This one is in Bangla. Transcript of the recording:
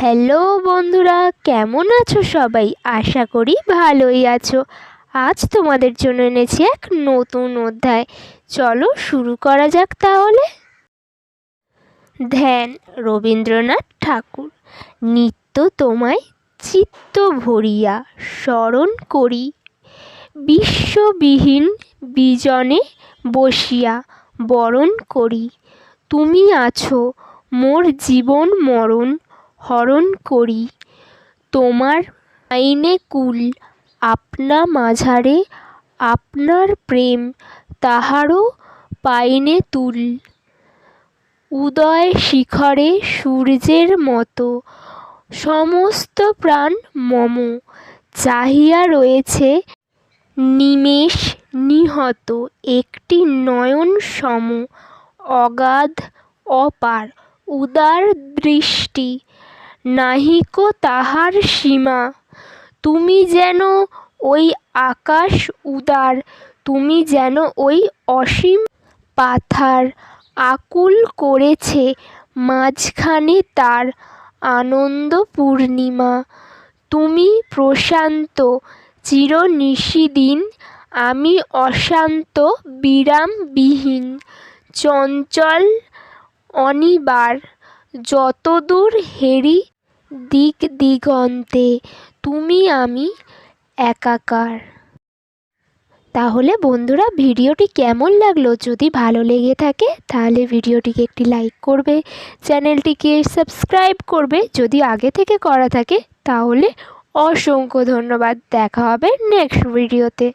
হ্যালো বন্ধুরা, কেমন আছো সবাই? আশা করি ভালোই আছো। আজ তোমাদের জন্য এনেছি এক নতুন অধ্যায়। চলো শুরু করা যাক তাহলে। ধ্যান, রবীন্দ্রনাথ ঠাকুর, নিত্য তোমায় চিত্ত ভরিয়া স্মরণ করি। বিশ্ববিহীন বিজনে বসিয়া বরণ করি। তুমি আছো মোর জীবন মরণ হরণ করি। তোমার আইনে কুল, আপনা মাঝারে আপনার প্রেম, তাহারও পাইনে তুল। উদয় শিখরে সূর্যের মতো, সমস্ত প্রাণ মম। চাহিয়া রয়েছে নিমেষ নিহত, একটি নয়ন সম, অগাধ, অপার, উদার দৃষ্টি। নাহিক তাহার সীমা। তুমি যেন ওই আকাশ উদার, তুমি যেন ওই অসীম পাথার আকুল করেছে মাঝখানে তার আনন্দ পূর্ণিমা। তুমি প্রশান্ত, চির নিশিদিন, আমি অশান্ত বিরামবিহীন, চঞ্চল অনিবার, যতদূর হেরি দিক দিগন্তে তুমি আমি একাকার। তাহলে বন্ধুরা, ভিডিওটি কেমন লাগল? যদি ভালো লেগে থাকে, তাহলে ভিডিওটিকে একটি লাইক করবে, চ্যানেলটিকে সাবস্ক্রাইব করবে। যদি আগে থেকে করা থাকে, তাহলে অসংখ্য ধন্যবাদ। দেখা হবে নেক্সট ভিডিওতে।